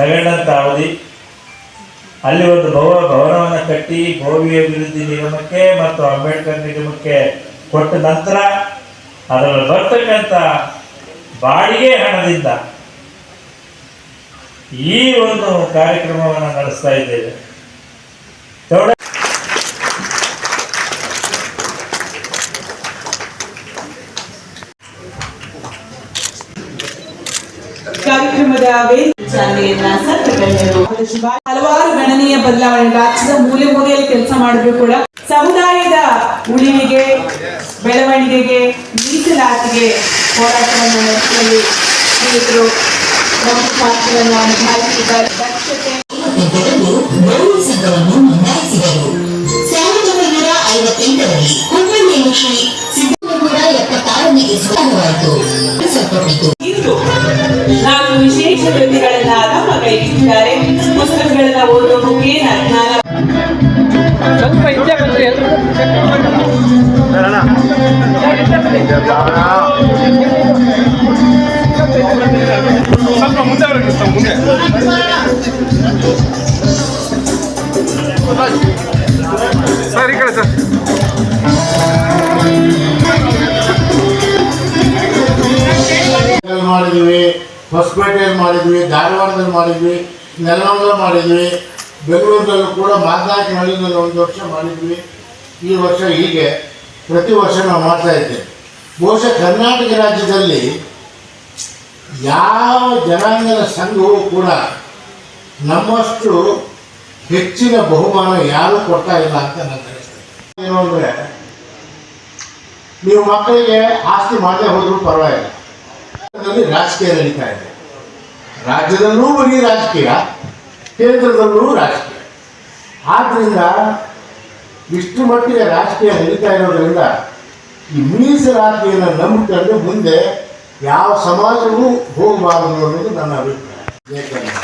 ವರ್ಷಕ್ಕಂತ ಅವಧಿ. ಅಲ್ಲಿ ಒಂದು ಭವ, ಭವನವನ್ನು ಕಟ್ಟಿ ಭೋವಿ ಅಭಿವೃದ್ಧಿ ನಿಗಮಕ್ಕೆ ಮತ್ತು ಅಂಬೇಡ್ಕರ್ ನಿಗಮಕ್ಕೆ ಕೊಟ್ಟ ನಂತರ ಅದರಲ್ಲಿ ಬರ್ತಕ್ಕಂಥ ಬಾಡಿಗೆ ಹಣದಿಂದ ಈ ಒಂದು ಕಾರ್ಯಕ್ರಮವನ್ನು ನಡೆಸ್ತಾ ಇದ್ದೇವೆ. ಕಾರ್ಯಕ್ರಮದ ಹಲವಾರು ಗಣನೀಯ ಬದಲಾವಣೆ ರಾಜ್ಯದ ಮೂಲೆ ಮೂಲೆಯಲ್ಲಿ ಕೆಲಸ ಮಾಡಿದ್ರು ಕೂಡ. ಸಮುದಾಯದ ಉಳಿವಿಗೆ ಬೆಳವಣಿಗೆಗೆ ಮೀಸಲಾತಿಗೆ ಹೋರಾಟವನ್ನು ನಡೆಸುವಲ್ಲಿ ಶ್ರೀಯುತರು ಪ್ರಮುಖ ಪಾತ್ರವನ್ನು ನಿಭಾಯಿಸಿದ್ದಾರೆ ದಕ್ಷತೆ ಐವತ್ತೆಂಟರಲ್ಲಿ ಶ್ರೀ ವಿಶೇಷ ಕೃತಿಗಳನ್ನ ನಮ್ಮ ಕೈಗಿದ್ದಾರೆ ಪುಸ್ತಕಗಳನ್ನ ಓದುವ ಮುಖೇನ ಜ್ಞಾನ ಸ್ವಲ್ಪ ಹಿಂದೆ ಬಂದ್ರೆ ಎಲ್ರು ಸ್ವಲ್ಪ ಮುಂದೆ ಬರಬೇಕು ಸ್ವಲ್ಪ ಮುಂದೆ ಸರ್ ಈ ಕಡೆ ಸರ್ ಬೆಂಗಳೂರಲ್ಲಿ ಮಾಡಿದ್ವಿ ಹೊಸಪೇಟೆಯಲ್ಲಿ ಮಾಡಿದ್ವಿ, ಧಾರವಾಡದಲ್ಲಿ ಮಾಡಿದ್ವಿ, ನೆಲಮಂಗಲ ಮಾಡಿದ್ವಿ, ಬೆಂಗಳೂರಿನಲ್ಲೂ ಕೂಡ ಮಾತನಾಡಿನಲ್ಲಿ ಒಂದು ವರ್ಷ ಮಾಡಿದ್ವಿ. ಈ ವರ್ಷ ಹೀಗೆ, ಪ್ರತಿ ವರ್ಷ ನಾವು ಮಾಡ್ತಾ ಇದ್ದೇವೆ. ಬಹುಶಃ ಕರ್ನಾಟಕ ರಾಜ್ಯದಲ್ಲಿ ಯಾವ ಜನಾಂಗದ ಸಂಘವೂ ಕೂಡ ನಮ್ಮಷ್ಟು ಹೆಚ್ಚಿನ ಬಹುಮಾನ ಯಾರೂ ಕೊಡ್ತಾ ಇಲ್ಲ ಅಂತ ನಾನು ಅನಿಸ್ತದೆ ಏನು ಅಂದರೆ, ನೀವು ಮಕ್ಕಳಿಗೆ ಆಸ್ತಿ ಮಾಡದೆ ಹೋದರೂ ಪರವಾಗಿಲ್ಲ. ರಾಜಕೀಯ ನಡೀತಾ ಇದೆ. ರಾಜ್ಯದಲ್ಲೂ ಬರೀ ರಾಜಕೀಯ, ಕೇಂದ್ರದಲ್ಲೂ ರಾಜಕೀಯ. ಆದ್ದರಿಂದ ಇಷ್ಟು ಮಟ್ಟಿಗೆ ರಾಜಕೀಯ ನಡೀತಾ ಇರೋದರಿಂದ ಈ ಮೀಸಲಾತಿಯನ್ನು ನಂಬಿಕೊಂಡು ಮುಂದೆ ಯಾವ ಸಮಾಜವೂ ಹೋಗಬಾರದು ಅನ್ನೋದು ನನ್ನ ಅಭಿಪ್ರಾಯ. ಏಕೆಂದರೆ